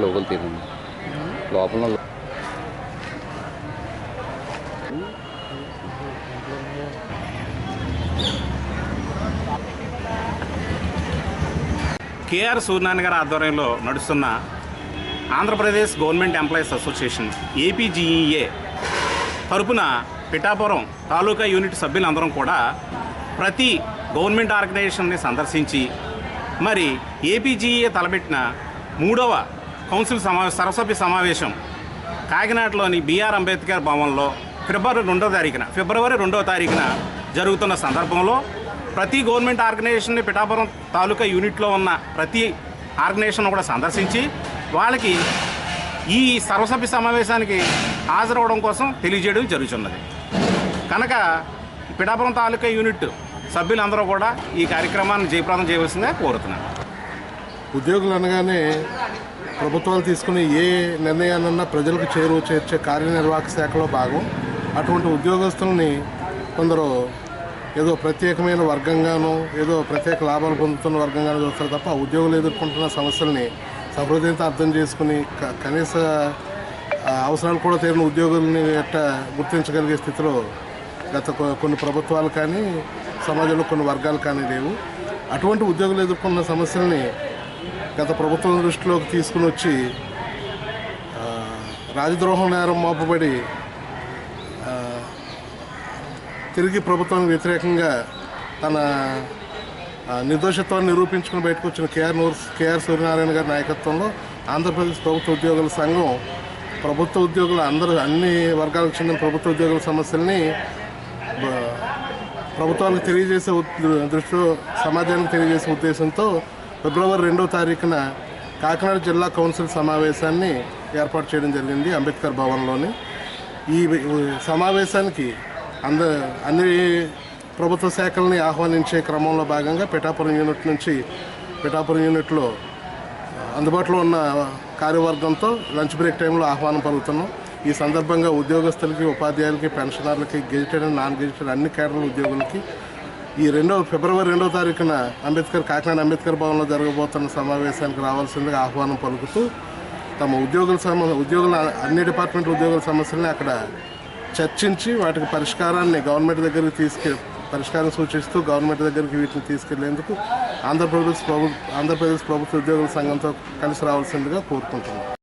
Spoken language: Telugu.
లోపల తీరండి లోపల కేఆర్ సూర్యనారాయణ గారి ఆధ్వర్యంలో నడుస్తున్న Andhra Pradesh government employees association APGEA తరపున పిఠాపురం తాలూకా యూనిట్ సభ్యులందరం కూడా ప్రతి గవర్నమెంట్ ఆర్గనైజేషన్ని సందర్శించి మరి ఏపీజీఏ తలపెట్టిన మూడవ కౌన్సిల్ సమావేశ సరసభ్య సమావేశం కాకినాడలోని బీఆర్ అంబేద్కర్ భవన్లో ఫిబ్రవరి రెండో తారీఖున ఫిబ్రవరి రెండో తారీఖున జరుగుతున్న సందర్భంలో ప్రతి గవర్నమెంట్ ఆర్గనైజేషన్ని పిఠాపురం తాలూకా యూనిట్లో ఉన్న ప్రతి ఆర్గనైజేషన్ కూడా సందర్శించి వాళ్ళకి ఈ సర్వసభ్య సమావేశానికి హాజరవడం కోసం తెలియజేయడం జరుగుతున్నది. కనుక పిఠాపురం తాలూకా యూనిట్ సభ్యులందరూ కూడా ఈ కార్యక్రమాన్ని జయప్రదం చేయవలసిందే కోరుతున్నాను. ఉద్యోగులు అనగానే ప్రభుత్వాలు తీసుకునే ఏ నిర్ణయాలన్నా ప్రజలకు చేరువ చేర్చే కార్యనిర్వాహక శాఖలో భాగం. అటువంటి ఉద్యోగస్తుల్ని కొందరు ఏదో ప్రత్యేకమైన వర్గంగానో ఏదో ప్రత్యేక లాభాలు పొందుతున్న వర్గంగానో చూస్తారు తప్ప ఉద్యోగులు ఎదుర్కొంటున్న సమస్యల్ని సహృదయంతో అర్థం చేసుకుని క- కనీస అవసరాలు కూడా తీరిన ఉద్యోగుల్ని ఎట్ట గుర్తించగలిగే స్థితిలో గత కొన్ని ప్రభుత్వాలు కానీ సమాజంలో కొన్ని వర్గాలు కానీ లేవు. అటువంటి ఉద్యోగులు ఎదుర్కొన్న సమస్యల్ని గత ప్రభుత్వం దృష్టిలోకి తీసుకుని వచ్చి రాజద్రోహం నేరం మోపబడి తిరిగి ప్రభుత్వానికి వ్యతిరేకంగా తన నిర్దోషత్వాన్ని నిరూపించుకుని బయటకు వచ్చిన కేఆర్ నూర్ కేఆర్ సూర్యనారాయణ గారి నాయకత్వంలో ఆంధ్రప్రదేశ్ ప్రభుత్వ ఉద్యోగుల సంఘం ప్రభుత్వ ఉద్యోగులు అందరూ అన్ని వర్గాలకు చెందిన ప్రభుత్వ ఉద్యోగుల సమస్యల్ని ప్రభుత్వానికి తెలియజేసే దృష్టిలో సమాజానికి తెలియజేసే ఉద్దేశంతో ఫిబ్రవరి రెండో తారీఖున కాకినాడ జిల్లా కౌన్సిల్ సమావేశాన్ని ఏర్పాటు చేయడం జరిగింది అంబేద్కర్ భవన్లోని. ఈ ఈ సమావేశానికి అంద అన్ని ప్రభుత్వ శాఖల్ని ఆహ్వానించే క్రమంలో భాగంగా పిఠాపురం యూనిట్ నుంచి పిఠాపురం యూనిట్లో అందుబాటులో ఉన్న కార్యవర్గంతో లంచ్ బ్రేక్ టైంలో ఆహ్వానం పలుకుతున్నాం. ఈ సందర్భంగా ఉద్యోగస్తులకి ఉపాధ్యాయులకి పెన్షనర్లకి గెజిటెడ్ అండ్ నాన్ గెజిటెడ్ అన్ని కేడర్ల ఉద్యోగులకి ఈ రెండో ఫిబ్రవరి రెండో తారీఖున అంబేద్కర్ కాకినాడ అంబేద్కర్ భవన్లో జరగబోతున్న సమావేశానికి రావాల్సిందిగా ఆహ్వానం పలుకుతూ తమ ఉద్యోగుల సమ ఉద్యోగుల అన్ని డిపార్ట్మెంట్ ఉద్యోగుల సమస్యల్ని అక్కడ చర్చించి వాటికి పరిష్కారాన్ని గవర్నమెంట్ దగ్గరికి తీసుకె పరిష్కారం సూచిస్తూ గవర్నమెంట్ దగ్గరికి వీటిని తీసుకెళ్ళేందుకు ఆంధ్రప్రదేశ్ ప్రభు ఆంధ్రప్రదేశ్ ప్రభుత్వ ఉద్యోగుల సంఘంతో కలిసి రావాల్సిందిగా కోరుకుంటున్నాను